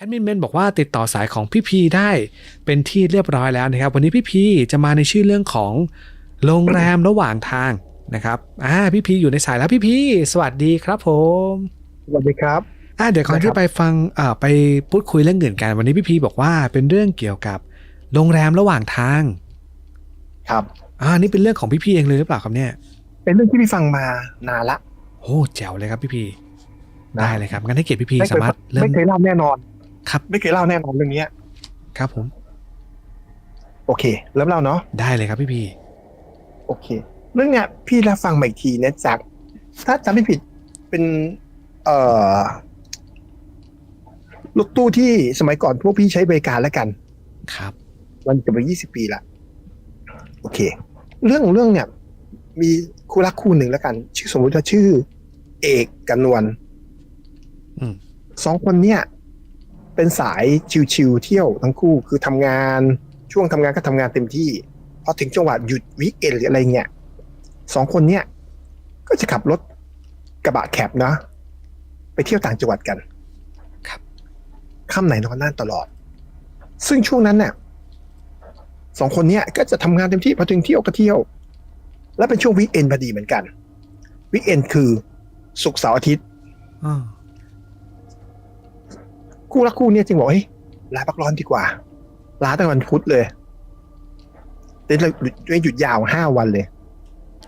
แอดมินเมนบอกว่าติดต่อสายของพี่พีได้เป็นที่เรียบร้อยแล้วนะครับ วันนี้พี่พีจะมาในชื่อเรื่องของโรงแรมระหว่างทางนะครับอ่าพี่พีอยู่ในสายแล้วพี่พีสวัสดีครับผมสวัสดีครับอ่าเดี๋ยวก่อนนะครับที่ไปฟังอ่าไปพูดคุยเรื่องอื่นกันวันนี้พี่พีบอกว่าเป็นเรื่องเกี่ยวกับโรงแรมระหว่างทาง ครับอ่านี่เป็นเรื่องของพี่พีเองเลยหรือเปล่าครับเนี่ย เป็นเรื่องที่พี่ฟังมานานละโอ้แจ๋วเลยครับพี่พีนะได้เลยครับงั้นให้เกียรติพี่พีไม่เคสายมารถเริ่มไม่เคยเล่าแน่นอน ครับ ไม่เคยเล่าแน่นอนเรื่องเนี้ย ครับผม โอเค เริ่มเล่าเนาะได้เลยครับพี่พีโอเค เรื่องเนี้ยพี่รับฟังมาอีกทีเนี่ยจาก ถ้าจำไม่ผิดเป็น เอ่อรถตู้ที่สมัยก่อนพวกพี่ใช้บริการแล้วกัน ครับ มันจะไปยี่สิบปีละโอเค เรื่องของเรื่องเนี่ย มีคู่รักคู่หนึ่งแล้วกัน ชื่อสมมติว่าชื่อ เอกกับนวลอืม สองคนเนี่ย เป็นสายชิวๆเที่ยวทั้งคู่คือทำงานช่วงทำงานก็ทำงานเต็มที่พอถึงจังหวะหยุดวีคเอนหรืออะไรเงี้ยสองคนเนี่ยก็จะขับรถกระบะแคบนะไปเที่ยวต่างจังหวัดกัน ครับค่ำไหนนอนนั่นตลอด ซึ่งช่วงนั้นเนี่ยสองคนเนี่ยก็จะทำงานเต็มที่พอถึงเที่ยวก็เที่ยว และเป็นช่วงวีคเอนพอดีเหมือนกันวีคเอนคือศุกร์เสาร์อาทิตย์อ่า คู่รักคู่เนี่ยจึงบอกเฮ้ยลาพักร้อนดีกว่า ลาตั้งแต่วันพุธเลยแต่เราหยุดยาวห้าวันเลย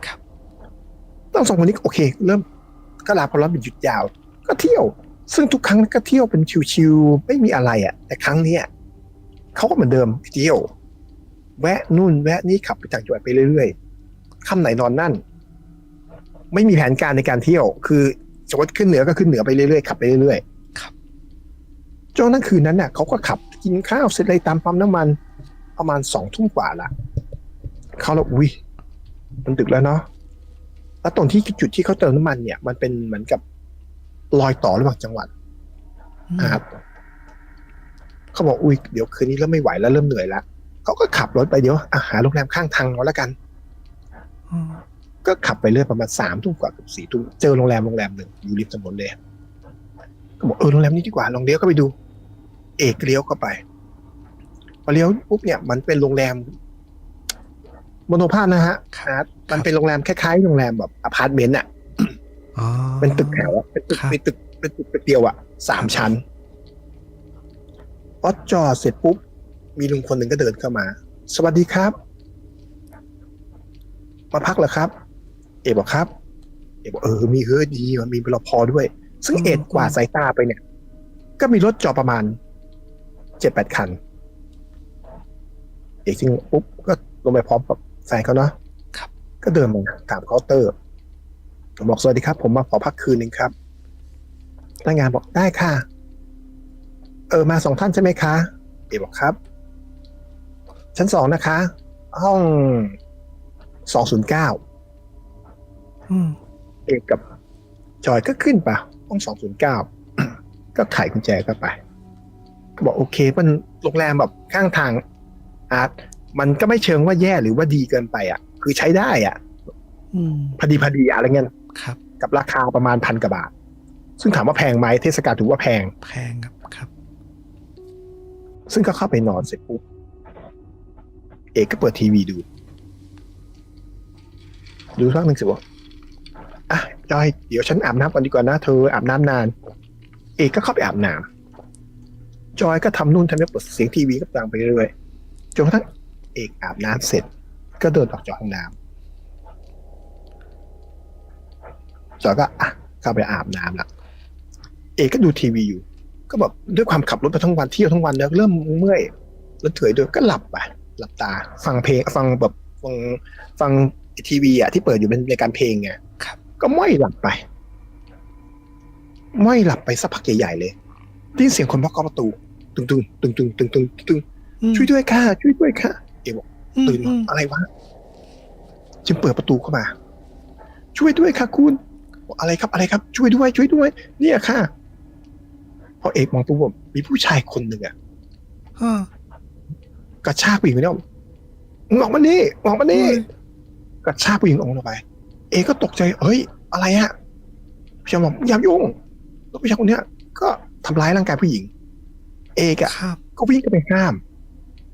ครับต้องสองคนนี้ก็โอเค เริ่มก็ลาพักร้อนเป็นหยุดยาว ก็เที่ยว ซึ่งทุกครั้งก็เที่ยวเป็นชิวๆไม่มีอะไรอะ่ะ แต่ครั้งเนี้ยเขาก็เหมือนเดิมเที่ยว แวะนู่น แวะนี่ขับไปต่างจังหวัดไปเรื่อยๆค่ำไหนนอนนั่น ไม่มีแผนการในการเที่ยว คือสมมติขึ้นเหนือก็ขึ้นเหนือไปเรื่อยๆขับไปเรื่อยๆครับ จนนั้นคืนนั้นน่ะเขาก็ขับกินข้าวเสร็จเลยตามปั๊มน้ำมัน ประมาณสองทุ่มกว่าละเขาแล้วอุ้ยมันดึกแล้วเนาะแล้วตรงที่จุดที่เขาเติมน้ำมันเนี่ย มันเป็นเหมือนกับรอยต่อระหว่างจังหวัดนะครับเขาบอกอุ้ยเดี๋ยวคืนนี้เริ่มไม่ไหวแล้วเริ่มเหนื่อยแล้วเขาก็ขับรถไปเดี๋ยวอาหาโรงแรมข้างทางเอาแล้วกันก็ขับไปเรื่อยประมาณสามทุ่มกว่ากับสี่ทุ่มเจอโรงแรมโรงแรมหนึ่งอยู่ริมถนนเลยก็บอกเออโรงแรมนี้ดีกว่าลองเลี้ยวก็ไปดู เอกเลี้ยวเข้าไปพอเลี้ยวปุ๊บเนี่ยมันเป็นโรงแรมโมโนภาพนะฮะอาร์ตมันเป็นโรงแรมคล้ายๆโรงแรมแบบอพาร์ตเมนต์อะอ๋อเป็นตึกแถวอะเป็นตึกครับเป็นตึกเป็นตึกตึกเดียวอะสามชั้นพอจอดเสร็จปุ๊บ มีลุงคนหนึ่งก็เดินเข้ามา สวัสดีครับ มาพักเหรอครับ เอกบอกครับ เอกบอกเออ มีเฮ้ยดีมันมีรปภด้วย ซึ่งเอกกว่าดสายตาไปเนี่ย ก็มีรถจอดประมาณ เจ็ดแปดคัน เอกจริงปุ๊บก็ลงไปพร้อมกับแฟนเขาเนาะครับก็เดินมาถามเคาน์เตอร์ผมบอกสวัสดีครับ ผมมาขอพักคืนหนึ่งครับพนักงานบอกได้ค่ะ เออมาสองท่านใช่ไหมคะ เอกบอกครับ ชั้นสองนะคะ ห้องสองศูนย์เก้าอืมเอกกับจอยก็ขึ้นไปห้องสองศูนย์เก้าก็ไขกุญแจเข้าไปก็ บอกโอเคมันโรงแรมแบบข้างทางอาร์ตมันก็ไม่เชิงว่าแย่หรือว่าดีเกินไปอะ คือใช้ได้อะอืมพอดีพอดีอะไรเงี้ยครับ กับราคาประมาณพันกว่าบาท ซึ่งถามว่าแพงไหมเทศกาลถือว่าแพง แพงครับครับ ซึ่งก็เข้าไปนอนเสร็จปุ๊บเอกก็เปิดทีวีดู ดูสักหนึ่งสิว่าอะจอยเดี๋ยวฉันอาบน้ำก่อนดีกว่านะเธออาบน้ำนาน เอกก็เข้าไปอาบน้ำ จอยก็ทำนู่นทำนี่เปิดเสียงทีวีก็ดังไปเรื่อยๆจนกระทั่งเอกอาบน้ำเสร็จ ก็เดินออกจากห้องน้ำจอยก็อะเข้าไปอาบน้ำละเอกก็ดูทีวีอยู่ ก็แบบด้วยความขับรถมาทั้งวันเที่ยวทั้งวันแล้วเริ่มเมื่อยแล้วเถอยด้วยก็หลับไปหลับตา ฟังเพลงฟังแบบฟังฟังทีวีอะที่เปิดอยู่เป็นรายการเพลงไงครับก็ไม่หลับไปไม่หลับไปสักพักใหญ่ๆเลยได้ยินเสียงคนเคาะประตู ตึงตึงตึงตึงตึงตึงตึงอืมช่วยด้วยค่ะ ช่วยด้วยค่ะ เอบอกอืมตื่นอืมอะไรวะจึงเปิดประตูเข้ามา ช่วยด้วยค่ะคุณบอกอะไรครับอะไรครับ ช่วยด้วย ช่วยด้วย เนี่ยค่ะพอเอกมองตัวผมมีผู้ชายคนหนึ่งอะอ่ากระชากผู้หญิงคนนี้ออกมึงออกมานี่ออกมานี่กระชากผู้หญิงออกมาไป เอกก็ตกใจเฮ้ย อะไรอะพี่ชายบอกอย่ายุ่งแล้วผู้ชายคนเนี้ย ก็ทำร้ายร่างกายผู้หญิง เอกอะครับก็วิ่งกันไปห้าม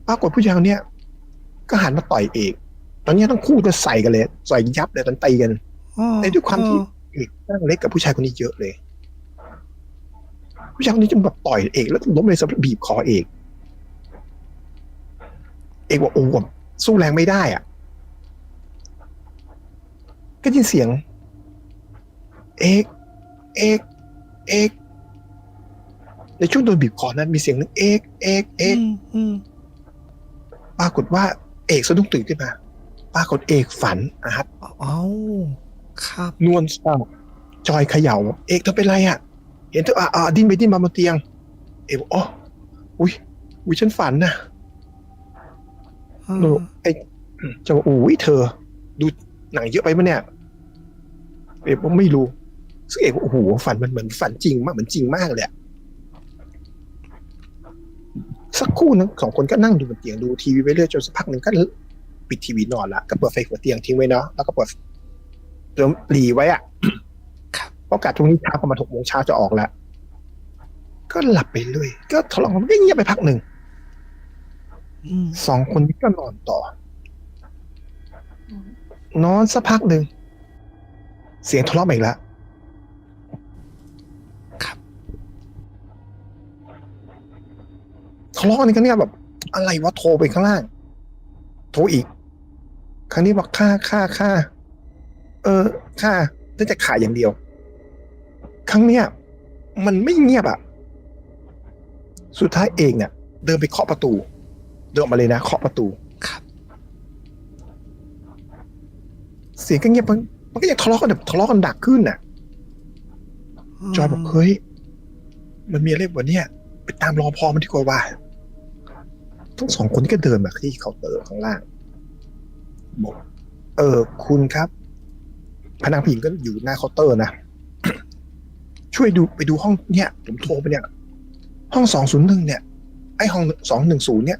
ปรากฏผู้ชายคนเนี้ยก็หันมาต่อยเอก ตอนนี้ทั้งคู่จะใส่กันเลยใส่ยับเลยตอนตีกันอ๋อในด้วยความที่เอกนั่งเล็กกับผู้ชายคนนี้เยอะเลย ผู้ชายคนนี้จึงแบบต่อยเอก แล้วล้มเลยสะบีบคอเอก เอกว่าโอ้แบบสู้แรงไม่ได้อะ ก็ยินเสียง เอก เอก เอก ในช่วงโดนบีบคอนั้นมีเสียงนึงเอกเอกเอกอืมอืมปรากฏว่าเอกสะดุ้งตื่นขึ้นมา ปรากฏเอกฝันอาร์ตเอ้าครับนวลเศร้าจอยเขย่า เอกเธอเป็นไรอะ เห็นเธออ่าอ่าดิ้นไปดิ้นมาบนเตียง เอกบอกอ๋ออุ้ยอุ้ยฉันฝันนะอ่าหนูไอ้จะบอกอุ้ยเธอ ดูหนังเยอะไปมั้ยเนี่ย เอกบอกไม่รู้ซึ่งเอกบอกโอ้โหฝันมันเหมือนฝันจริงมากเหมือนจริงมากเลยอะ สักครู่นึงสองคนก็นั่งดูบนเตียงดูทีวีไปเรื่อยจนสักพักหนึ่งก็ปิดทีวีนอนละก็เปิดไฟหัวเตียงทิ้งไว้เนาะแล้วก็เปิดเติมหลีไว้อะครับเพราะกาดตรงนี้เช้าประมาณหกโมงเช้าจะออกแล้วก็หลับไปเรื่อยก็ทะเลาะกันก็เงียบไปพักหนึ่งอืมสองคนนี้ก็นอนต่อ นอนสักพักหนึ่งเสียงทะเลาะมาอีกแล้ว ครับ ทะเลาะกันกันเนี่ยแบบ อะไรวะโทรไปข้างล่าง โทรอีก ครั้งนี้บอกค่าค่าค่าเออ ค่าน่าจะขายอย่างเดียว ครั้งเนี้ย มันไม่เงียบอะสุดท้ายเองเนี่ยเดินไปเคาะประตู เดินออกมาเลยนะเคาะประตูครับ เสียงก็เงียบมันมันก็ยังทะเลาะกันแบบทะเลาะกันดักขึ้นน่ะ จอยบอกเฮ้ยมันมีอะไรวะเนี่ย ไปตามรอพอมันดีกว่าว่า ทั้งสองคนนี้ก็เดินมาที่เคาน์เตอร์ข้างล่างบอกเออ คุณครับ พนักผู้หญิงก็อยู่หน้าเคาน์เตอร์นะช่วยดูไปดูห้องเนี่ยผมโทรไปเนี่ย ห้องสองศูนย์หนึ่งเนี่ย ไอห้องสองหนึ่งศูนย์เนี่ย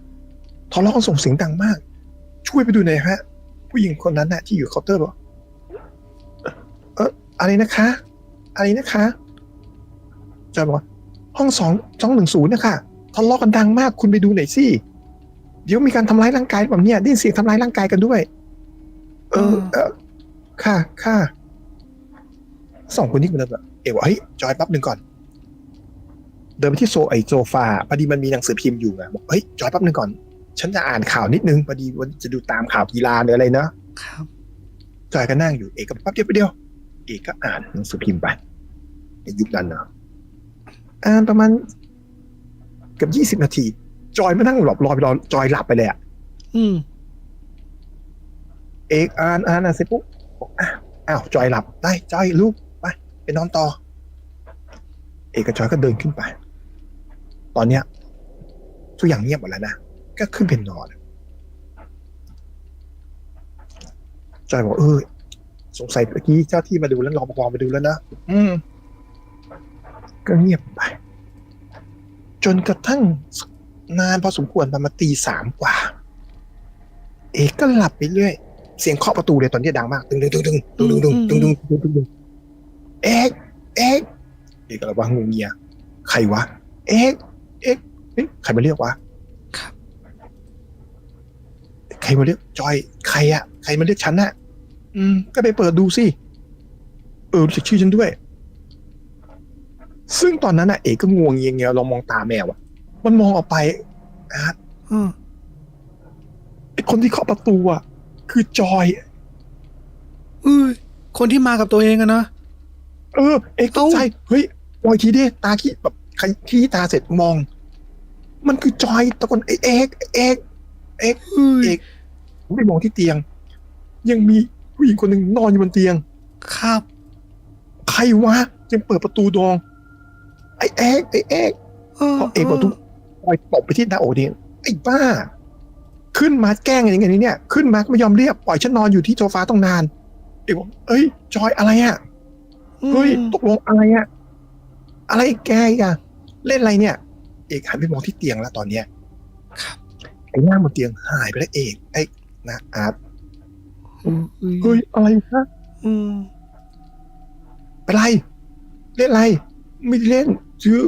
ทะเลาะกันส่งเสียงดังมาก ช่วยไปดูหน่อยฮะ ผู้หญิงคนนั้นน่ะที่อยู่เคาน์เตอร์บอกเอออะไรนะคะ อะไรนะคะจอยบอกห้องสองสองหนึ่งศูนย์นะคะทะเลาะกันดังมาก คุณไปดูหน่อยสิ เดี๋ยวมีการทำร้ายร่างกายแบบเนี้ยได้ยินเสียงทำร้ายร่างกายกันด้วย เออเออค่ะค่ะสองคนนี้มันแบบเอ๋ว่าเฮ้ยจอยแป๊บหนึ่งก่อน เดินไปที่โซไอโซฟาพอดีมันมีหนังสือพิมพ์อยู่ไงบอกเฮ้ยจอยแป๊บหนึ่งก่อน ฉันจะอ่านข่าวนิดนึงพอดีวันจะดูตามข่าวกีฬาหรืออะไรเนาะครับจอยก็นั่งอยู่เอกก็แป๊บเดียวไปบเดียว เอกก็อ่านหนังสือพิมพ์ไปในยุคนั้นเนาะอ่านประมาณเกือบยี่สิบนาที จอยมานั่งหลับรอไปรอจอยหลับไปเลยอะอืม เอกอ่านอ่านอ่านเสร็จปุ๊บบอกอ้าวอ้าวจอยหลับได้จอยลุกไปไปนอนต่อ เอกกับจอยก็เดินขึ้นไป ตอนเนี้ยทุกอย่างเงียบหมดแล้วนะก็ขึ้นเป็นนอนจอยบอกเออสงสัยเมื่อกี้เจ้าที่มาดูแล้วรอปภมาดูแล้วนะอืม ก็เงียบไป จนกระทั่ง นานพอสมควรประมาณตีสามกว่า เอกก็หลับไปเรื่อย เสียงเคาะประตูเลยตอนนี้ดังมากตึงตึงตึงตึงตึงตึงตึงตึงตึงตึงตึงตึงเอกเอกเอกอะไรวะงูเงียใครวะ เอกเอกเอ๊ะใครมาเรียกวะครับใครมาเรียกจอยใครอะใครมาเรียกฉันอะอืม ก็ไปเปิดดูสิเออรู้จักชื่อฉันด้วย ซึ่งตอนนั้นอะเอกก็งวงเงียงเงียลองมองตาแมวอะ มันมองออกไปอาร์ตอืมไอคนที่เคาะประตูอะคือจอยเอ้ยคนที่มากับตัวเองอะนะเออ เอกตกใจเฮ้ยจอยทีเดีตาขี้แบบใครขี้ตาเสร็จมอง มันคือจอยตะโกนเอกเอกเอกเอ้ยเอกผมไปมองที่เตียง ยังมีผู้หญิงคนหนึ่งนอนอยู่บนเตียง ครับ ใครวะยังเปิดประตูดอง ไอ้เอกไอ้เอกเออพอเอกบอกทุก ปล่อยตบไปที่หน้าอกเนี่ยไอ้บ้า ขึ้นมาแกล้งอย่างไงเนี่ย ขึ้นมาก็ไม่ยอมเรียกปล่อยฉันนอนอยู่ที่โซฟาต้องนานเอกบอกเอ้ย จอยอะไรอะเฮ้ยตกลงอะไรอะอะไรแกอีกอะเล่นอะไรเนี่ย เอกหันไปมองที่เตียงแล้วตอนเนี้ยครับไอ้หน้าบนเตียงหายไปแล้วเอกไอ้นะอาร์ตเฮ้เฮ้ยยอะไรนะอืมเป็นไร เล่นอะไร ไม่ได้เล่นซื้อ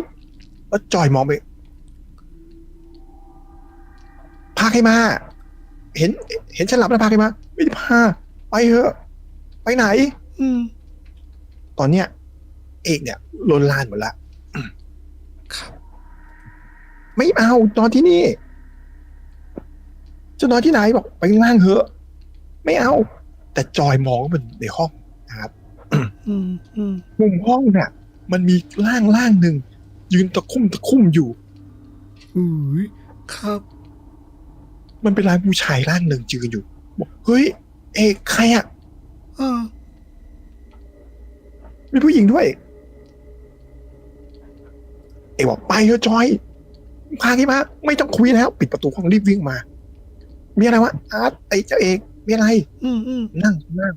แล้วจอยมองไป ใครมา เห็น เห็นฉันหลับแล้วพาใครมา ไม่ได้พา ไปเถอะ ไปไหน อืม ตอนเนี้ย เอกเนี่ยลนลานหมดละครับไม่เอานอนที่นี่จะนอนที่ไหนบอกไปข้างล่างเถอะ ไม่เอา แต่จอยมองว่ามันในห้องนะครับอืมอืมมุมห้องเนี่ยมันมีร่างร่างหนึ่งยืนตะคุ่มตะคุ่มอยู่อุ้ยครับ มันเป็นร่างผู้ชายร่างหนึ่งยืนอยู่บอกเฮ้ย เอกใครอะเออมีผู้หญิงด้วย เอกบอกไปเถอะจอยพาที่มาไม่ต้องคุยแล้ว ปิดประตูห้องรีบวิ่งมา มีอะไรวะอาร์ตไอ้เจ้าเอกมีอะไร อืมอืมนั่งนั่ง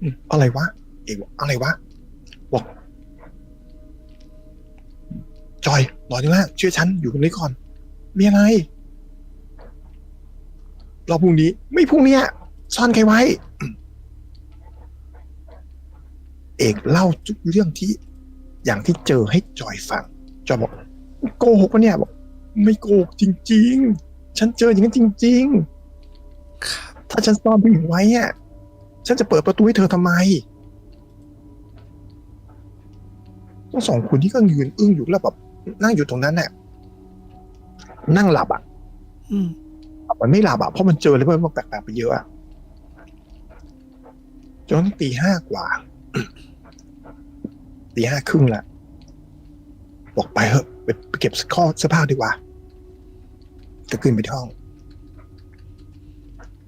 อืมอะไรวะ เอกบอกอะไรวะ บอก จอยนอนอยู่ล่างเชื่อฉันอยู่ตรงนี้ก่อน มีอะไรเราพรุ่งนี้ ไม่พรุ่งเนี้ยซ่อนใครไว้ เอกเล่าทุกเรื่องที่ อย่างที่เจอให้จอยฟัง จอยบอก โกหกปะเนี่ยบอก ไม่โกหกจริง ๆ ฉันเจออย่างนั้นจริงๆครับถ้าฉันซ่อนผู้หญิงไว้อะฉันจะเปิดประตูให้เธอทำไมทั้งสองคนที่ก็ยืนอึ้งอยู่แล้วแบบนั่งอยู่ตรงนั้นน่ะ นั่งหลับอะอืมมันไม่หลับอะเพราะมันเจออะไรมันแปลกๆไปเยอะอะจนตีห้ากว่าตีห้าครึ่งละบอกไปเถอะไปไปเก็บข้อเสื้อผ้าดีกว่าก็ขึ้นไปที่ห้อง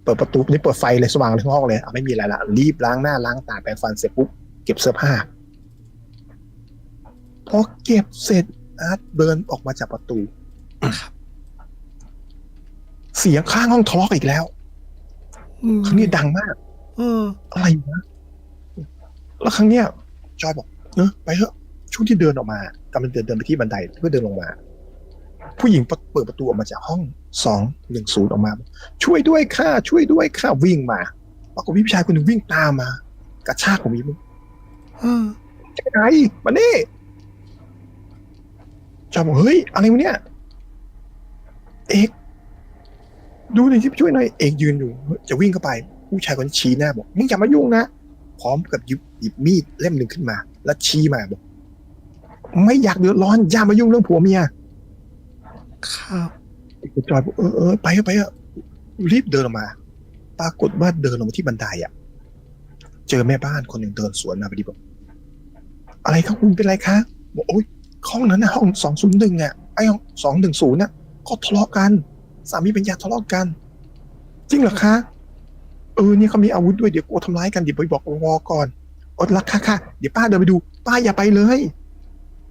เปิดประตูนี่เปิดไฟเลยสว่างเลยทั้งห้องเลยอะไม่มีอะไรละรีบล้างหน้าล้างตาแปรงฟันเสร็จปุ๊บเก็บเสื้อผ้าพอเก็บเสร็จอาร์ตเดินออกมาจากประตู เสียงข้างห้องทะเลาะอีกแล้วอืมครั้งนี้ดังมาก เออ อะไรวะแล้วครั้งเนี้ยจอยบอกเออไปเถอะช่วงที่เดินออกมากำลังเดินเดินไปที่บันไดเพื่อเดินลงมา ผู้หญิงเปิดประตูออกมาจากห้องสองหนึ่งศูนย์ออกมา ช่วยด้วยค่ะช่วยด้วยค่ะวิ่งมาปรากฏมีผู้ชายคนหนึ่งวิ่งตามมา กระชากผมอีกมึงเออจะไปไหนมานี่จอยบอกเฮ้ยอะไรวะเนี่ยเอก ดูหน่อยที่ช่วยหน่อยเอกยืนอยู่ จะวิ่งเข้าไป ผู้ชายคนนนชี้หน้าบอกมึงอย่ามายุ่งนะพร้อมกับหยิบหยิบมีดเล่มหนึ่งขึ้นมา แล้วชี้มาบอกไม่อยากเดือดร้อนอย่ามายุ่งเรื่องผัวเมียครับจอยบอกเออเออไปเถอะไปเถอะรีบเดินออกมา ปรากฏว่าเดินลงมาที่บันไดอะ เจอแม่บ้านคนหนึ่งเดินสวนมาพอดีบอกอะไรครับคุณเป็นไรคะบอกโอ๊ยห้องนั้นนะห้องสองศูนย์หนึ่งอะไอ้ห้องสองหนึ่งศูนย์น่ะก็ทะเลาะกัน สามีเป็นยาทะเลาะกัน จริงเหรอคะ เออเนี่ยเขามีอาวุธด้วยเดี๋ยวกลัวทำร้ายกันเดี๋ยวไปบอกวอก่อนอดรักค่ะค่ะ เดี๋ยวป้าเดินไปดู ป้าอย่าไปเลย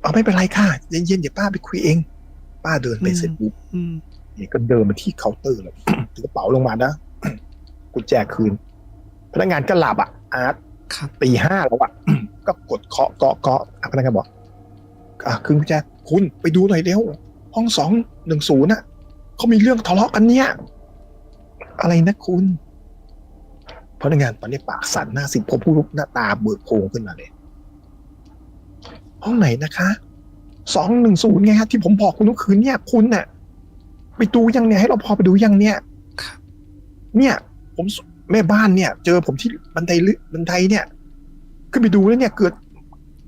เอาไม่เป็นไรค่ะเย็นๆเดี๋ยวป้าไปคุยเอง ป้าเดินไปเสร็จปุ๊บอืมเนี่ยก็เดินมาที่เคาน์เตอร์เลยถือกระเป๋าลงมานะกุญแจคืน พนักงานก็หลับอะ อาร์ตครับตีห้าแล้วอะก็กดเคาะเคาะเคาะอะพนักงานบอกอะคืนกุญแจคุณไปดูหน่อยเร็วห้องสองหนึ่งศูนย์อะ เขามีเรื่องทะเลาะกันเนี่ย อะไรนะคุณพนักงานตอนนี้ปากสั่นหน้าสิบพอพูดปุ๊บหน้าตาเบิกโพรงขึ้นมาเลย ห้องไหนนะคะสองหนึ่งศูนย์ไงฮะที่ผมบอกคุณทุกคืนเนี่ย คุณน่ะไปดูยังเนี่ยให้เราพอไปดูยังเนี่ยครับเนี่ย ผมสแม่บ้านเนี่ย เจอผมที่บันไดลึบันไดเนี่ยขึ้นไปดูแล้วเนี่ย เกิด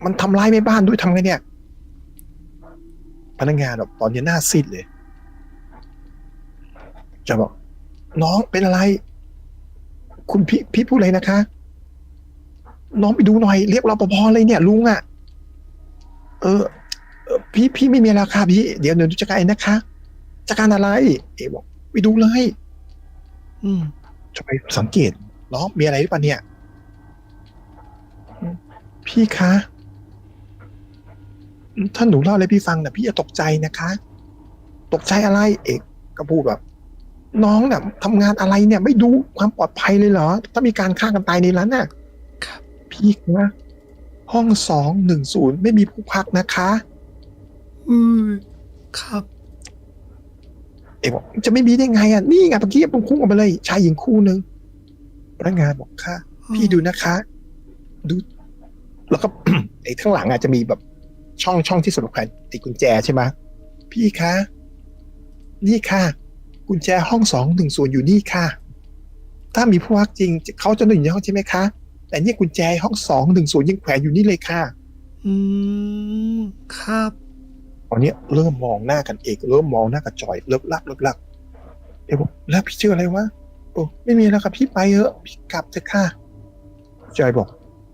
มันทำร้ายแม่บ้านด้วยทำไงเนี่ย พนักงานแบบตอนนี้หน้าซีดเลย จะบอก น้องเป็นอะไร คุณพี่พี่พูดอะไรนะคะ น้องไปดูหน่อยเรียกรปภเลยเนี่ย ลุงอะ่ะ เออ พี่พี่ไม่มีแล้วค่ะพี่ เดี๋ยวเดี๋ยวดูจัดการเอนะคะจัดการอะไร เอบอกไปดูเลย อืมจะไปสังเกตน้องมีอะไรหรือเปล่าเนี่ย พี่คะอืมถ้าหนูเล่าอะไรพี่ฟังนะพี่จะตกใจนะคะ ตกใจอะไร เอกก็พูดแบบ น้องเนี่ยทำงานอะไรเนี่ยไม่ดูความปลอดภัยเลยเหรอ ถ้ามีการฆ่ากันตายในร้านน่ะครับพี่คะห้องสองหนึ่งศูนย์ไม่มีผู้พักนะคะอือครับ เอกบอกจะไม่มีได้ไงอะนี่ไงเมื่อกี้ผมคุ้งออกมาเลย ชายหญิงคู่หนึ่งพนักงานบอกค่ะ พี่ดูนะคะ ดู แล้วก็ไอ้ข้างหลังอาจจะมีแบบช่องช่องที่สำหรับการติดกุญแจใช่ไหมพี่คะ นี่ค่ะ กุญแจห้องสองหนึ่งศูนย์อยู่นี่ค่ะ ถ้ามีผู้พักจริงเขาจะนอนอยู่ในห้องใช่ไหมคะ แต่เนี่ยกุญแจห้องสองหนึ่งศูนย์ยังแขวนอยู่นี่เลยค่ะ อืม ครับตอนเนี้ยเริ่มมองหน้ากันเอกเริ่มมองหน้ากับจอยเลิกลักเลิกลักเอกบอกแล้วพี่ชื่ออะไรวะโอ้ไม่มีแล้วครับพี่ไปเถอะพี่กลับเถอะค่ะจอยบอก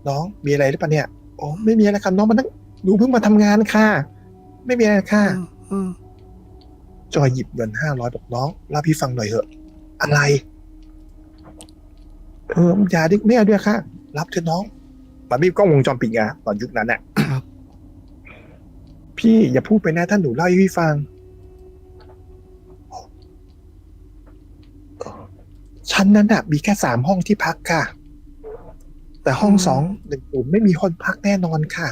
น้องมีอะไรหรือเปล่าเนี่ยอ๋อไม่มีอะไรครับน้องมานั่งหนูเพิ่งมาทำงานค่ะ ไม่มีอะไรค่ะอืม จอยหยิบเงินห้าร้อยบอกน้องเล่าพี่ฟังหน่อยเถอะ อะไร เอออย่าดิไม่เอาด้วยค่ะ รับเถอะน้อง มันมีกล้องวงจรปิดไงตอนยุคนั้นน่ะครับพี่อย่าพูดไปนะท่านหนูเล่าให้พี่ฟัง ชั้นนั้นน่ะ มีแค่สามห้องที่พักค่ะ แต่ห้องสองหนึ่งศูนย์ไม่มีคนพักแน่นอนค่ะ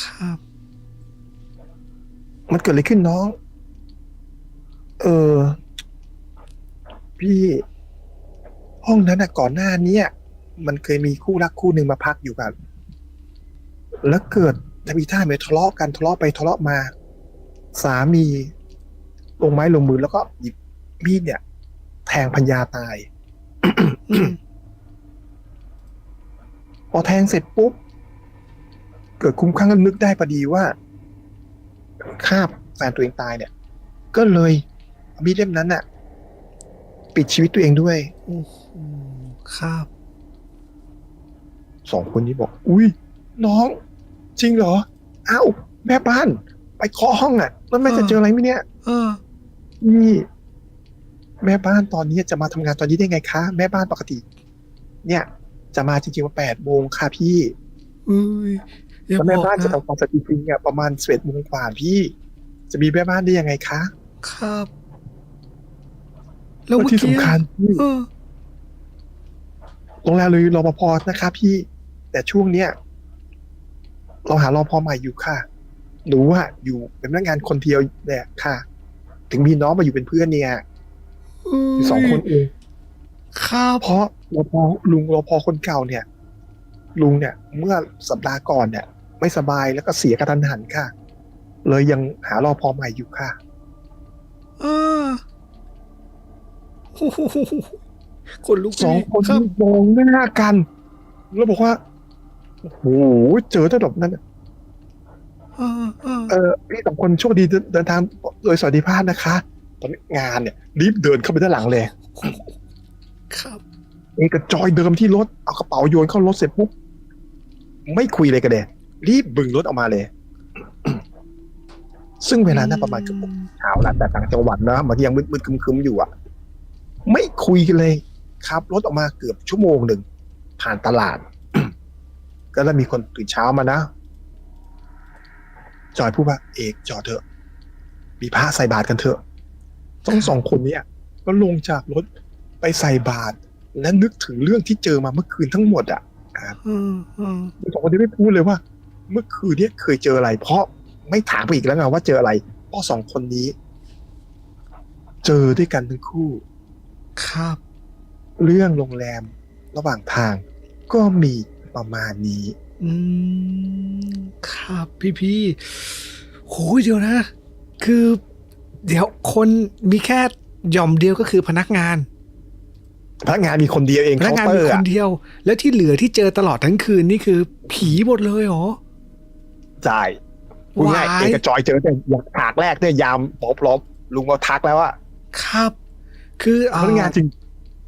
ครับ มันเกิดอะไรขึ้นน้อง เออ พี่ห้องนั้นน่ะก่อนหน้าเนี้ยมันเคยมีคู่รักคู่หนึ่งมาพักอยู่กัน แล้วเกิดทวีท่าเหมือนทะเลาะกันทะเลาะไปทะเลาะมา สามีลงไม้ลงมือแล้วก็หยิบมีดเนี่ย แทงพัญญาตายพอแทงเสร็จปุ๊บ เกิดคุ้มข้างก็นึกได้พอดีว่าฆ่าแฟนตัวเองตายเนี่ย ก็เลย มีดเล่มนั้นน่ะปิดชีวิตตัวเองด้วยโอ้โหครับ สองคนนี้บอก อุ้ยน้อง จริงเหรอ อ้าวแม่บ้าน ไปเคาะห้องอะ แล้วแม่จะเจออะไรไหมเนี่ยเออนี่ แม่บ้านตอนนี้จะมาทำงานตอนนี้ได้ไงคะ แม่บ้านปกติ เนี่ย จะมาจริงๆว่าแปดโมงค่ะพี่อุ้ยอย่าแล้วแม่บอกบ้านจะนะทำความสะอาดจริงๆอะประมาณสิบเอ็ดโมงกว่าพี่ จะมีแม่บ้านได้ยังไงคะ ครับแล้ว แล้วเมื่อที่กี้สำคัญพี่เออโรงแรมเลยรปภนะคะพี่ แต่ช่วงเนี้ยเราหารปภใหม่อยู่ค่ะ หนูว่าอยู่เป็นพนักงานคนเดียวเนี่ยค่ะ ถึงมีน้องมาอยู่เป็นเพื่อนเนี่ยอยู่สองคนเองครับเพราะรปภลุงรปภคนเก่าเนี่ย ลุงเนี่ย เมื่อสัปดาห์ก่อนเนี่ย ไม่สบายแล้วก็เสียกระทันหันค่ะ เลยยังหารปภใหม่อยู่ค่ะ เออโอ้โห คนลุกสองคนครับมองหน้ากัน แล้วบอกว่าโอ้โหเจอระดับนั้นเออเออเออพี่สองคนโชคดีเดินเดินทางโดยสวัสดิภาพนะคะ ตอนนี้งานเนี่ย รีบเดินเข้าไปด้านหลังเลย ครับเอกจอยเดิมที่รถเอากระเป๋าโยนเข้ารถเสร็จปุ๊บไม่คุยเลยกันเลยรีบบึงรถออกมาเลย ซึ่งเวลานั้นประมาณเกือบหกเช้าแล้วแต่ต่างจังหวัดนะมันยังมืดๆคึมๆอยู่อะ ไม่คุยกันเลยขับรถออกมาเกือบชั่วโมงหนึ่งผ่านตลาด ก็แล้วมีคนตื่นเช้ามานะ จอยพูดว่า เอกจอดเถอะ มีพระใส่บาตรกันเถอะต้องสองคนเนี้ยก็ลงจากรถไปใส่บาตรและนึกถึงเรื่องที่เจอมาเมื่อคืนทั้งหมดอะออเออสองคนนี้ไม่พูดเลยว่า เมื่อคืนเนี้ยเคยเจออะไร เพราะไม่ถามไปอีกแล้วไงว่าเจออะไรเพราะสองคนนี้ เจอด้วยกันทั้งคู่ ครับเรื่องโรงแรมระหว่างทางก็มีประมาณนี้ อืม ครับพี่พี่โหเดี๋ยวนะ คือ เดี๋ยวคนมีแค่หย่อมเดียวก็คือพนักงาน พนักงานมีคนเดียวเองพนักงานเคมีเตอร์คอะนเดียว แล้วที่เหลือที่เจอตลอดทั้งคืนนี่คือ ผีหมดเลยเหรอจ่ายพูดง่ายว้ายเอกจอยเจอแต่อยากถากแรกเนี่ยยามปอบล้อมลุงมาทักแล้วว่าครับ คือเอ่พอนักงานจริง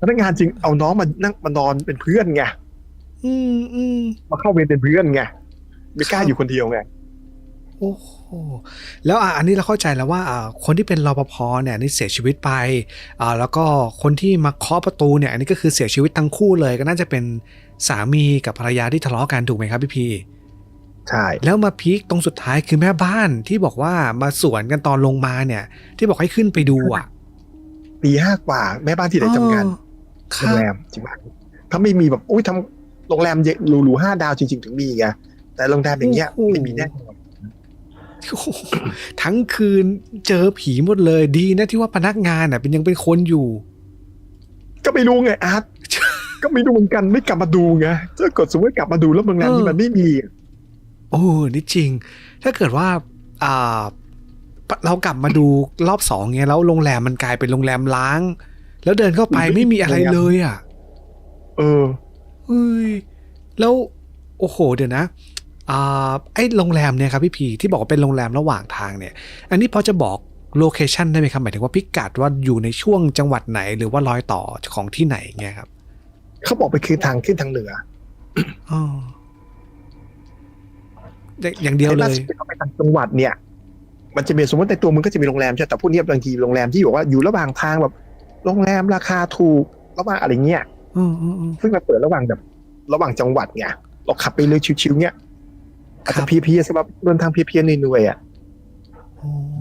พนักงานจริงเอาน้องมานั่งมานอนเป็นเพื่อนไงอืมอืมมาเข้าเวรเป็นเพื่อนไงไม่กล้าครับอยู่คนเดียวไงโอ้โหแล้วอะอันนี้เราเข้าใจแล้วว่าอ่าคนที่เป็นรปภเนี่ยนี่เสียชีวิตไปอ่าแล้วก็คนที่มาเคาะประตูเนี่ย อันนี้ก็คือเสียชีวิตทั้งคู่เลย ก็น่าจะเป็นสามีกับภรรยาที่ทะเลาะกันถูกไหมครับพี่พีใช่แล้วมาพีคตรงสุดท้ายคือแม่บ้านที่บอกว่ามาสวนกันตอนลงมาเนี่ย ที่บอกให้ขึ้นไปดูอะ ปีห้ากว่า แม่บ้านที่ไหนทำงานอ๋อคโรงรับแรมจริงไหมถ้าไม่มีแบบอุ้ยทำโรงแรมหรูๆห้าดาวจริง ๆ ถึงมีไงแต่โรงแรมอย่างเงี้ยไม่มีแน่นอนโอ้โหทั้งคืนเจอผีหมดเลยดีนะที่ว่าพนักงานอะ เป็นยังเป็นคนอยู่ ก็ไม่รู้ไงอาร์ตก็ไม่รู้เหมือนกันไม่กลับมาดูไงถ้ากดสมมติกลับมาดูแล้วโรงแรมนี้มันไม่มี โอ้นี่จริง ถ้าเกิดว่า อ่า เรากลับมาดูรอบสองเงี้ยแล้วโรงแรมมันกลายเป็นโรงแรมล้าง แล้วเดินเข้าไปไม่มีอะไรเลยอะ เออเฮ้ยแล้วโอ้โห เดี๋ยวนะอ่าไอ้โรงแรมเนี่ยครับพี่พีที่บอกว่าเป็นโรงแรมระหว่างทางเนี่ย อันนี้พอจะบอกโลเคชันได้ไหมครับหมายถึงว่าพิกัดว่าอยู่ในช่วงจังหวัดไหนหรือว่ารอยต่อของที่ไหนเงี้ยครับเขาบอกไปคือทางขึ้นทางเหนืออ๋ออย่างอย่างเดียวเลไอ้ยล่าสุดที่เขาไปทางจังหวัดเนี่ย มันจะมีสมมติในตัวมึงก็จะมีโรงแรมใช่แต่พวกเนี้ยบางทีโรงแรมที่บอกว่าอยู่ระหว่างทางแบบ โรงแรมราคาถูกระหว่างอะไรเงี้ยซึ่งมาเปิดระหว่างแบบ ระหว่างจังหวัดไงเราขับไปเลยชิวๆเนี้ยอาจจะเพียๆสำหรับเดินทางเพียๆหน่อยๆอะ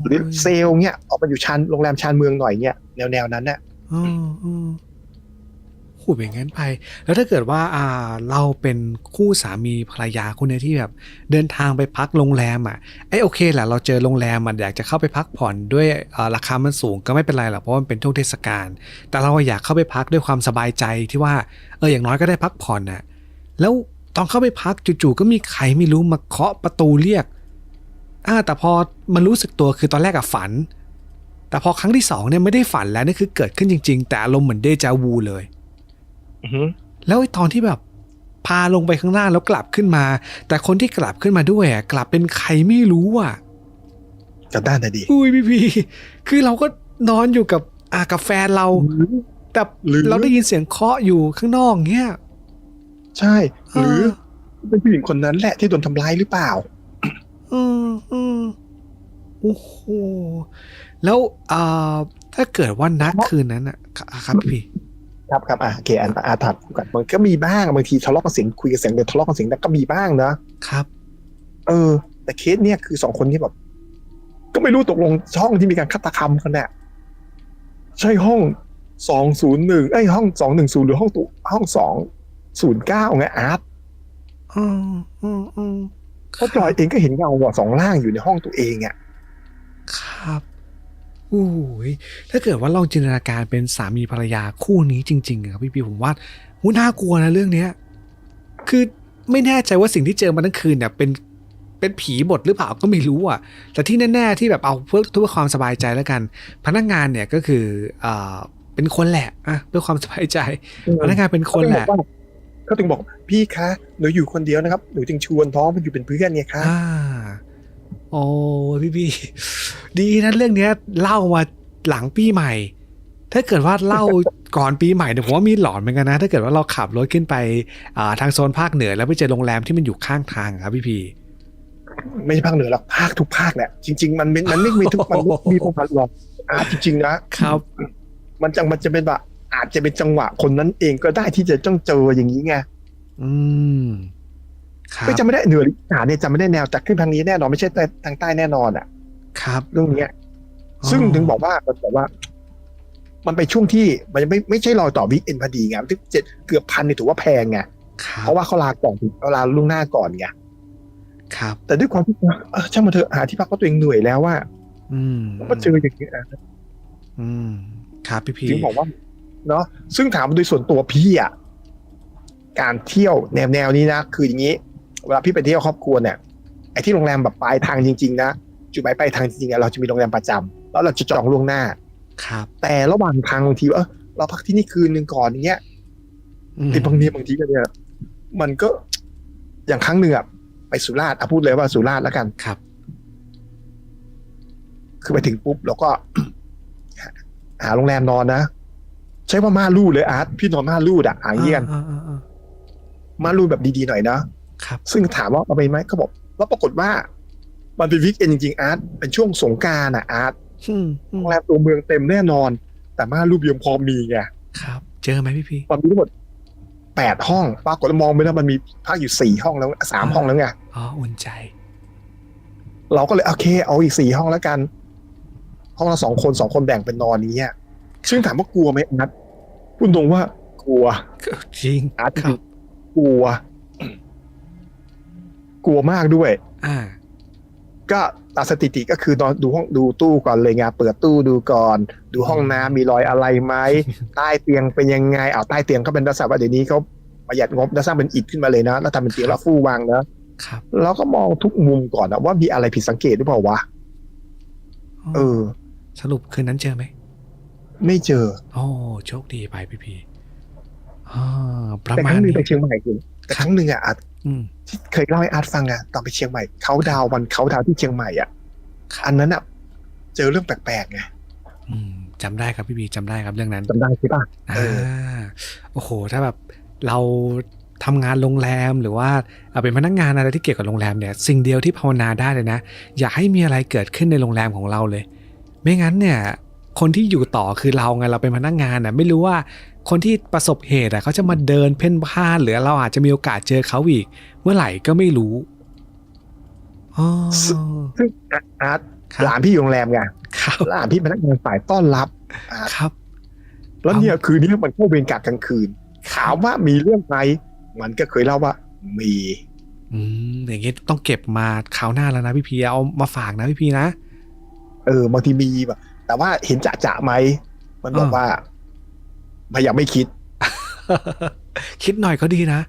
หรือเซลเนี้ยออกมาอยู่ชานโรงแรมชานเมืองหน่อยเนี้ยแนวๆนั้นน่ะ อืมอืมหูเป็นงั้นไป แล้วถ้าเกิดว่าอ่าเราเป็นคู่สามีภรรยาคนเนี้ที่แบบ เดินทางไปพักโรงแรมอะไอ้โอเคแหละเราเจอโรงแรมมันอยากจะเข้าไปพักผ่อนด้วยราคามันสูงก็ไม่เป็นไรหรอกเพราะมันเป็นช่วงเทศกาลแต่เราอยากเข้าไปพักด้วยความสบายใจที่ว่าเอออย่างน้อยก็ได้พักผ่อนน่ะแล้วตอนเข้าไปพักจู่ๆก็มีใครไม่รู้มาเคาะประตูเรียกอ่าแต่พอมันรู้สึกตัวคือตอนแรกอะฝัน แต่พอครั้งที่สองเนี่ยไม่ได้ฝันแล้วนี่คือเกิดขึ้นจริง ๆ แต่อารมณ์เหมือนเดจาวูเลย แล้วไอ้ตอนที่แบบ พาลงไปข้างล่างแล้วกลับขึ้นมา แต่คนที่กลับขึ้นมาด้วยอะ กลับเป็นใครไม่รู้อะจะได้แต่ดีอุ้ยพี่พีคือเราก็นอนอยู่กับอ่ากับแฟนเรา แต่หรือเราได้ยินเสียงเคาะอยู่ข้างนอกเงี้ยใช่ หรือเป็นผู้หญิงคนนั้นแหละที่โดนทำร้ายหรือเปล่า อืมอืมโอ้โห แล้วอ่าถ้าเกิดว่านัดคืนนั้นอะครับพี่ ครับครับอะโอเคอันอาถัดก่อนมันก็มีบ้างบางทีทะเลาะกันเสียงคุยกันเสียงเดียวทะเลาะกันเสียงดังก็มีบ้างนะครับ เออ แต่เคสเนี่ยคือสองคนที่แบบ ก็ไม่รู้ตกลงห้องที่มีการฆาตกรรมกันเนี่ยใช่ห้องสองศูนย์หนึ่งไอ้ยห้องสองหนึ่งศูนย์หรือห้องตุห้องสองศูนย์เก้าไงอาร์ตอืมอืมอืมเพราะจอยเองก็เห็นเงาอะสองล่างอยู่ในห้องตัวเองอะครับ อุ้ยถ้าเกิดว่าลองจินตนาการเป็นสามีภรรยาคู่นี้จริงๆอะครับพี่ปีผมว่าหูน่ากลัวนะเรื่องเนี้ย คือไม่แน่ใจว่าสิ่งที่เจอมาทั้งคืนเนี่ยเป็นเป็นผีบทหรือเปล่าก็ไม่รู้อะ แต่ที่แน่ๆที่แบบเอาเพื่อเพื่อความสบายใจแล้วกัน พนักงานเนี่ยก็คืออ่าเป็นคนแหละอะเพื่อความสบายใจ พนักงานเป็นคนแหละเขาถึงบอกพี่คะหนูอยู่คนเดียวนะครับหนูจึงชวนท้องมันอยู่เป็นเพื่อนไงคะอ่าโอ้ พี่พี่ดีนะเรื่องเนี้ยเล่ามาหลังปีใหม่ ถ้าเกิดว่าเล่าก่อนปีใหม่เนี่ยผมว่ามีหลอนเหมือนกันนะ ถ้าเกิดว่าเราขับรถขึ้นไปอ่าทางโซนภาคเหนือ แล้วไปเจอโรงแรมที่มันอยู่ข้างทางอะครับพี่พีไม่ใช่ภาคเหนือหรอกภาคทุกภาคแหละจริง ๆ มันไม่มันไม่มีทุกมันไม่มีทุกภาคหรอกอาจริงๆนะครับ มันจะมันจะเป็นแบบอาจจะเป็นจังหวะคนนั้นเองก็ได้ที่จะต้องเจออย่างนี้ไงอืม ครับไม่จำไม่ได้เหนือหรืออีสานเนี่ยจำไม่ได้แนวแต่ขึ้นทางนี้แน่นอนไม่ใช่ทางใต้แน่นอนอะ ครับ เรื่องเนี้ย ซึ่งถึงบอกว่ามันบอกว่า มันไปนช่วงที่มันยังไม่ไม่ใช่รอยต่อวิกเอ็นพอดีไงที่เจ็ดเกือบพันเนี่ยถือว่าแพงไงครับเพราะว่าเขาลาก่อนเขาลาล่วงหน้าก่อนไงครับ แต่ด้วยความที่เออช่างมันเถอะหาที่พักเพราะตัวเองเหนื่อยแล้วว่า อืมก็เจออย่างนี้อะอืมครับพี่พีถึงบอกว่าเนาะซึ่งถามโดยส่วนตัวพี่อะการเที่ยวแนวแนวนี้นะ คืออย่างนี้ เวลาพี่ไปเที่ยวครอบครัวเนี่ยไอ้ที่โรงแรมแบบปลายทางจริง ๆ นะจุดหมายปลายทางจริงๆอะเราจะมีโรงแรมประจำแล้วเราจะจองล่วงหน้า ครับ แต่ระหว่างทางบางทีเออเราพักที่นี่คืนหนึ่งก่อนอย่างเงี้ยอืมไอ้บางทีบางทีก็เนี่ยมันก็อย่างครั้งหนึ่งอะไปสุราษฎร์อะพูดเลยว่าสุราษฎร์แล้วกันครับ คือไปถึงปุ๊บแล้วก็ หาโรงแรมนอนนะใช้ว่าม่านรูดเลยอาร์ตพี่นอนม่านรูดอะอ่างเยี่ยนอ่าอ่าอ่าม่านรูดแบบดีๆหน่อยนะ ครับ ซึ่งถามว่าเอาไปไหมเขาบอก แล้วปรากฏว่า มันเป็นวิกเอนจริงๆอาร์ตเป็นช่วงสงกรารอะอาร์ตอืมอืโรมงแรมตัวเมืองเต็มแน่นอน แต่ม่านรูดยังพอมีไงครับ เจอไหมพี่พีมันมีทั้งหมดแปดห้องปรากฏว่ามองไปแล้วมันมีพักอยู่สี่ห้องแล้วสามห้องแล้วไงอ๋ออุ่นใจ เราก็เลยโอเค เอาอีกสี่ห้องแล้วกัน ห้องละสองคนสองคนแบ่งเป็นนอนนี้ยซึ่งถามว่ากลัวไหมอาร์ตพูดตรงว่า กลัวจริงอาร์ตครับกลัว กลัวมากด้วย อ่า ก็ตามสถิติก็คือนอนดูห้องดูตู้ก่อนเลยไงเปิดตู้ดูก่อน ดูห้องน้ำมีรอยอะไรไหม ใต้เตียงเป็นยังไงเอาวใต้เตียงเขาเป็นลักษณะว่าเดี๋ยวนี้เขาประหยัดงบแล้วสร้างเป็นอิฐขึ้นมาเลยนะแล้วทำเป็นเตียงแล้วฟู่วางนะครับแล้วก็มองทุกมุมก่อนนะว่ามีอะไรผิดสังเกตหรือเปล่าวะอเออ สรุปคืนนั้นเจอไหมไม่เจอ โอ้โชคดีไปพี่พีอ่าประแต่คมาณรั้งหนึ่งนี้ ไปเชียงใหม่คุณแต่ครั้งหนึ่งอะอาร์ตอืม ที่เคยเล่าให้อาร์ตฟังอะตอนไปเชียงใหม่เขาดาวน์วันเขาดาวน์ที่เชียงใหม่อะอันนั้นอะ เจอเรื่องแปลกๆไงอืมจำได้ครับพี่พีจำได้ครับเรื่องนั้นจำได้ใช่ป่ะอ่าเออโอ้โห ถ้าแบบเราทำงานโรงแรมหรือว่าเอาเป็นพนักงานอะไรที่เกี่ยวกับโรงแรมเนี่ย สิ่งเดียวที่ภาวนาได้เลยนะ อย่าให้มีอะไรเกิดขึ้นในโรงแรมของเราเลย ไม่งั้นเนี่ย คนที่อยู่ต่อคือเราไงเราเป็นพนักงานน่ะไม่รู้ว่า คนที่ประสบเหตุอะเขาจะมาเดินเพ่นพ่านหรือเราอาจจะมีโอกาสเจอเขาอีก เมื่อไหร่ก็ไม่รู้อ๋อซึ่งอาร์ตครับหลานพี่อยู่โรงแรมไงครับหลานพี่พนักงานฝ่ายต้อนรับอาร์ตครับ แล้วเนี่ยคืนนี้มันเข้าเวรกะกลางคืนถามว่ามีเรื่องไหมมันก็เคยเล่าว่า มีอืมอย่างงี้ต้องเก็บมาคราวหน้าแล้วนะพี่พีเอามาฝากนะพี่พีนะเออบางทีมีแบบแต่ว่าเห็นจะจะๆไหมมันบอกอ่าว่า พยายามไม่คิด คิดหน่อยก็ดีนะ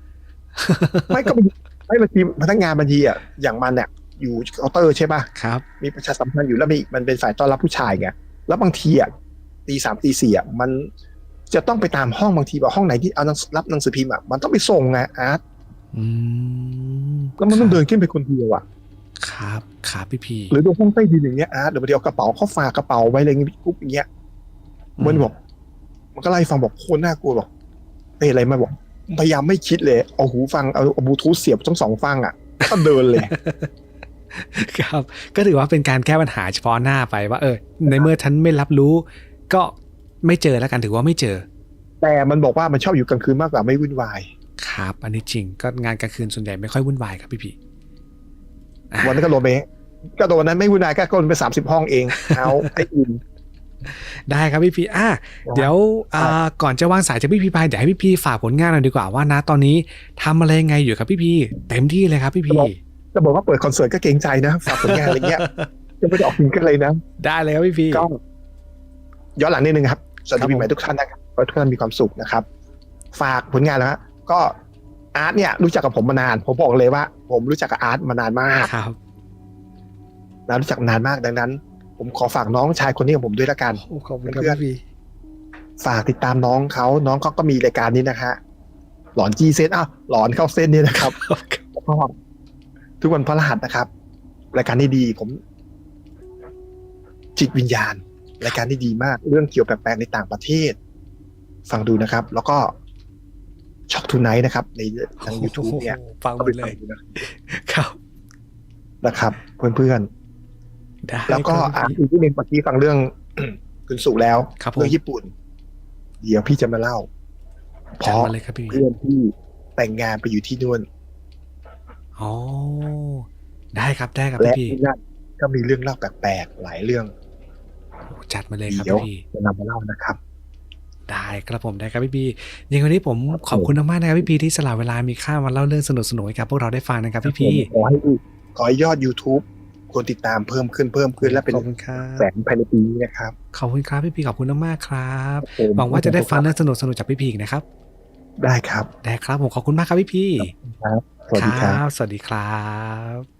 ไม่ก็มีไม่บางทีพนักงานบางทีอะอย่างมันเนี่ยอยู่เคาน์เตอร์ใช่ป่ะครับ มีประชาสัมพันธ์อยู่แล้วมีมันเป็นฝ่ายต้อนรับผู้ชายไงแล้วบางทีอะตีสามตีสี่อะมันจะต้องไปตามห้องบางทีแบบห้องไหนที่เอาหนังสือรับหนังสือพิมพ์อะมันต้องไปส่งไงอาร์ตอืมแล้วมันต้องเดินขึ้นไปคนเดียวอะครับครับพี่พีหรือดูห้องใต้ดินอย่างเงี้ยอาร์ตหรือบางทีเอากระเป๋าเขาฝากกระเป๋าไว้อะไรเงี้ยกุ๊บอย่างเงี้ยมันบอก มันก็ไล่าให้ฟังบอกโคนน่ากลัวบอกเอ้ยอะไรมาบอก พยายามไม่คิดเลย เอาหูฟังเอาเอาบลูทูธเสียบทั้งสองฟังอะก็เดินเลย ครับ ก็ถือว่าเป็นการแก้ปัญหาเฉพาะหน้าไปว่า เออ ในเมื่อฉันไม่รับรู้ ก็ไม่เจอแล้วกันถือว่าไม่เจอ แต่มันบอกว่ามันชอบอยู่กลางคืนมากกว่าไม่วุ่นวาย ครับ อันนี้จริงก็งานกลางคืนส่วนใหญ่ไม่ค่อยวุ่นวายครับพี่พีอะวันนั้นก็โดนไปก็โดนนั้นไม่วุ่นวายก็โดนไปสามสิบห้องเองเอาไอ้อิน ได้ครับพี่พีอะเดี๋ยวอ่าก่อนจะวางสายจากพี่พีไปเดี๋ยวให้พี่พีฝากผลงานหน่อยดีกว่าว่านะตอนนี้ทำอะไรยังไงอยู่ครับพี่พีเต็มที่เลยครับพี่พีจะบอกว่าเปิดคอนเสิร์ตก็เกรงใจนะฝากผลงานอะไรเงี้ยจะไม่ได้ออกซิงเกิลเลยนะ ได้เลยครับพี่พีก็ย้อนหลังนิดนึงครับสวัสครัดีบปีใหม่ทุกท่านนะครับขอให้ทุกท่านมีความสุขนะครับ ฝากผลงานแล้วฮะก็อาร์ตเนี่ยรู้จักกับผมมานาน ผมบอกเลยว่า ผมรู้จักกับอาร์ตมานานมากครับนะรู้จักนานมากดังนั้น ผมขอฝากน้องชายคนนี้ของผมด้วยละกันโอ้ขอบคุณครับเพื่อนพี่พีฝากติดตามน้องเขาน้องเขาก็มีรายการนี้นะฮะหลอนจีเซนอ้าวหลอนเข้าเส้นนี่นะครับแล้วก็ทุกวันพฤหัสนะครับ รายการนี้ดีผม จิตวิญญาณ รายการที่ดีมาก เรื่องเกี่ยวแปลกๆในต่างประเทศ ฟังดูนะครับ แล้วก็ช็อกทูไนท์นะครับ ในทาง YouTube เนี่ยโอ้โหฟังหก็มไปดเลฟังยดูนะครับนะครับ เพื่อนได้ๆ แล้วก็คอ่ารับนอีกที่หนึ่งเมื่อกี้ฟังเรื่องคุณสุแล้วครับผมเรื่องญี่ปุ่น เดี๋ยวพี่จะมาเล่าเพจัดราะมาเลยครับพี่เพื่อนที่แต่งงานไปอยู่ที่นู่นอ๋อได้ครับได้ครับและพี่พีที่นั่นก็มีเรื่องเล่าแปลกๆหลายเรื่องโอ้จัดมาเลยครับเดี๋ยวพี่พีจะนำมาเล่านะครับได้ครับผมได้ครับพี่พียังไงวันนี้ผมขอบคุณมากๆนะครับพี่พีที่สละเวลามีค่ามาเล่าเรื่องสนุกๆให้กับพวกเราได้ฟังนะครับพี่พีขอให้ขอให้ยอด YouTube คนติดตามเพิ่มขึ้นเพิ่มขึ้นและเป็นขอบคุณครัแสบนภายในปีนี้นะครับ ขอบคุณครับพี่พีขอบคุณมากๆครับผมหวังว่าจะได้ฟังเรื่องสนุกๆจากพี่พีอีกนะครับ ได้ครับ ได้ครับผมขอบคุณมากครับพี่พีครับ สวัสดีครับ สวัสดีครับ